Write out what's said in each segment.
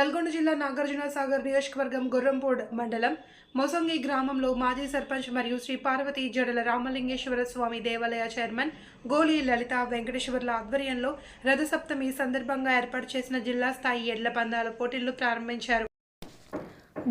నల్గొండ జిల్లా నాగార్జున సాగర్ నియోజకవర్గం గుర్రంపూడ్ మండలం మొసంగి గ్రామంలో మాజీ సర్పంచ్ మరియు శ్రీ పార్వతీ జడల రామలింగేశ్వర స్వామి దేవాలయ చైర్మన్ గోలి లలిత వెంకటేశ్వర్ల ఆధ్వర్యంలో రథసప్తమి సందర్భంగా ఏర్పాటు చేసిన జిల్లా స్థాయి ఎడ్ల పందాల పోటీలను ప్రారంభించారు.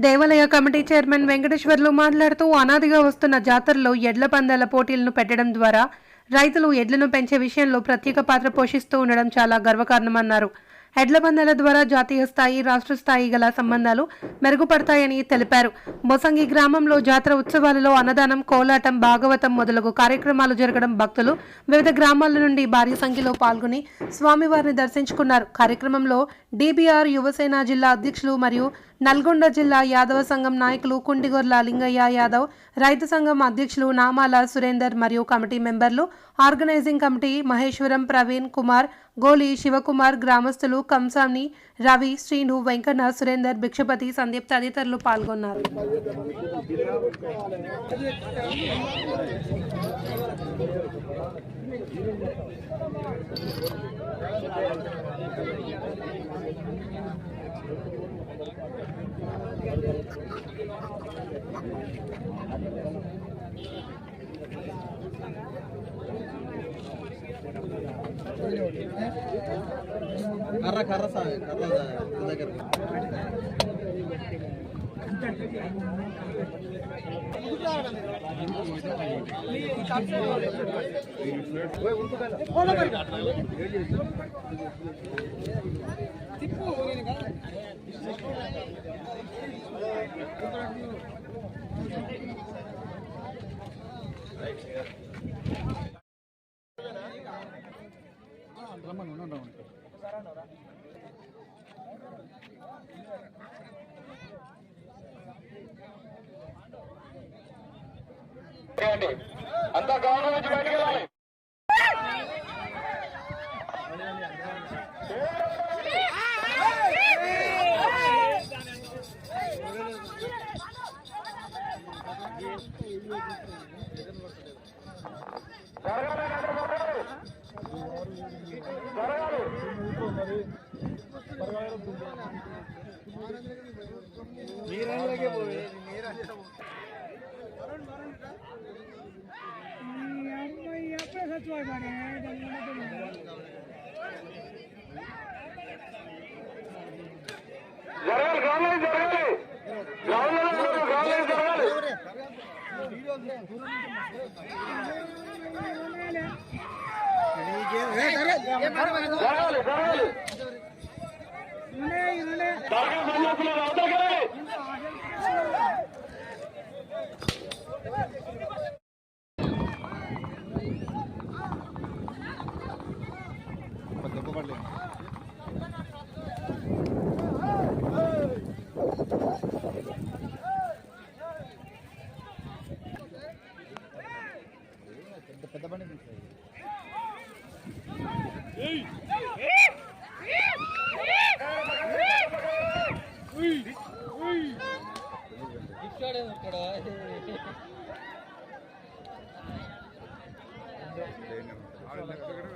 దేవాలయ కమిటీ చైర్మన్ వెంకటేశ్వర్లు మాట్లాడుతూ అనాదిగా వస్తున్న జాతరలో ఎడ్ల పందాల పోటీలను పెట్టడం ద్వారా రైతులు ఎడ్లను పెంచే విషయంలో ప్రత్యేక పాత్ర పోషిస్తూ ఉండడం చాలా గర్వకారణమన్నారు. ఎడ్ల బంధాల ద్వారా జాతీయ స్థాయి రాష్ట్ర స్థాయి గల సంబంధాలు మెరుగుపడతాయని తెలిపారు. బొసంగి గ్రామంలో జాతర ఉత్సవాలలో అన్నదానం కోలాటం భాగవతం మొదలగు కార్యక్రమాలు జరగడం భక్తులు వివిధ గ్రామాల నుండి భారీ సంఖ్యలో పాల్గొని స్వామివారిని దర్శించుకున్నారు. కార్యక్రమంలో డిబిఆర్ యువసేన జిల్లా అధ్యక్షులు మరియు నల్గొండ జిల్లా యాదవ సంఘం నాయకులు కుండిగొర్ల లింగయ్య యాదవ్ రైతు సంఘం అధ్యక్షులు నామాల సురేందర్ మరియు కమిటీ మెంబర్లు ఆర్గనైజింగ్ కమిటీ మహేశ్వరం ప్రవీణ్ కుమార్ గోలి శివకుమార్ గ్రామస్తులు కంసాని రవి శ్రీను వెంకన్న సురేందర్ భిక్షపతి సందీప్ తదితరులు పాల్గొన్నారు. కర్ర కర్ర సార్ కర్ర దగ్గర రమ్మను అంతా గవర్నమెంట్ నుంచి బయటకు వెళ్ళాలి మీరే జరగాలి. మీరే జరగాలి కావాలి జరగాలి. గవర్నమెంట్ గవర్నమెంట్ జరగాలి. జరగాలి జరగాలి. సన్యాసులు అవతలకి బండి తీసుకో.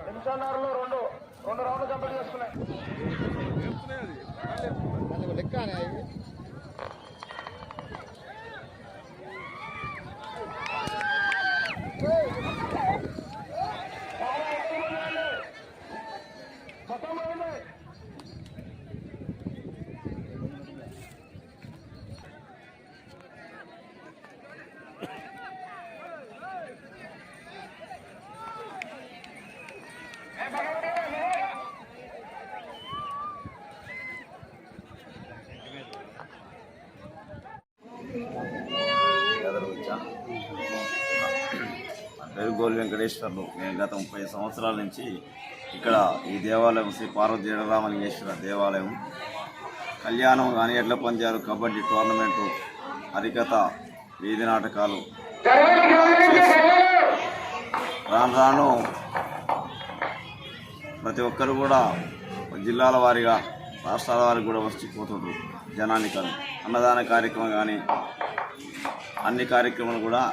నిమిషాన్నరలో రెండు. రెండు రౌండ్లు కంప్లీట్ చేసుకున్నాయి. లెక్క నా పేరు గోల్ వెంకటేశ్వర్లు. నేను గత ముప్పై సంవత్సరాల నుంచి ఇక్కడ ఈ దేవాలయం శ్రీ పార్వతి జడరామలింగేశ్వర దేవాలయం కళ్యాణం కానీ ఎడ్ల పందాలు కబడ్డీ టోర్నమెంటు హరికథ వీధి నాటకాలు రాను రాను ప్రతి ఒక్కరు కూడా జిల్లాల వారీగా రాష్ట్రాల వారికి కూడా వచ్చి పోతుండ్రు జనాన్ని కానీ అన్నదాన కార్యక్రమం కానీ అన్ని కార్యక్రమాలు కూడా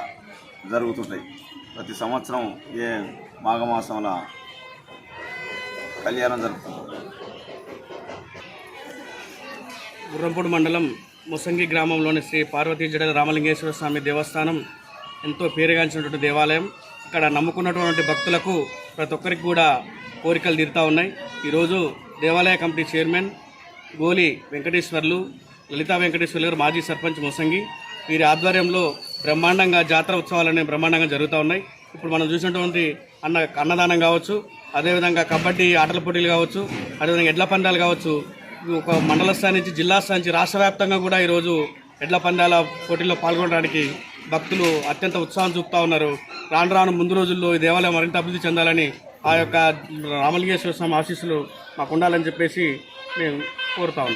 జరుగుతుంటాయి. ప్రతి సంవత్సరం ఏ మాఘమాసంలో కళ్యాణం జరుపుకుంటాం. గుర్రంపూడి మండలం ముసంగి గ్రామంలోని శ్రీ పార్వతీ జడల రామలింగేశ్వర స్వామి దేవస్థానం ఎంతో పేరుగాంచినటువంటి దేవాలయం. ఇక్కడ నమ్ముకున్నటువంటి భక్తులకు ప్రతి ఒక్కరికి కూడా కోరికలు తీరుతూ ఉన్నాయి. ఈరోజు దేవాలయ కమిటీ చైర్మన్ గోలి వెంకటేశ్వర్లు లలితా వెంకటేశ్వర్లు గారు మాజీ సర్పంచ్ ముసంగి వీరి ఆధ్వర్యంలో బ్రహ్మాండంగా జాతర ఉత్సవాలనే బ్రహ్మాండంగా జరుగుతూ ఉన్నాయి. ఇప్పుడు మనం చూసినటువంటి అన్న అన్నదానం కావచ్చు అదేవిధంగా కబడ్డీ ఆటల పోటీలు కావచ్చు అదేవిధంగా ఎడ్ల పందాలు కావచ్చు ఒక మండల స్థాయి నుంచి జిల్లా స్థాయి నుంచి రాష్ట్ర వ్యాప్తంగా కూడా ఈరోజు ఎడ్ల పందాల పోటీల్లో పాల్గొనడానికి భక్తులు అత్యంత ఉత్సాహం చూపుతా ఉన్నారు. రాను రాను ముందు రోజుల్లో ఈ దేవాలయం మరింత అభివృద్ధి చెందాలని ఆ యొక్క రామలింగేశ్వర స్వామి ఆశీస్సులు మాకు ఉండాలని చెప్పేసి మేము కోరుతా ఉన్నాం.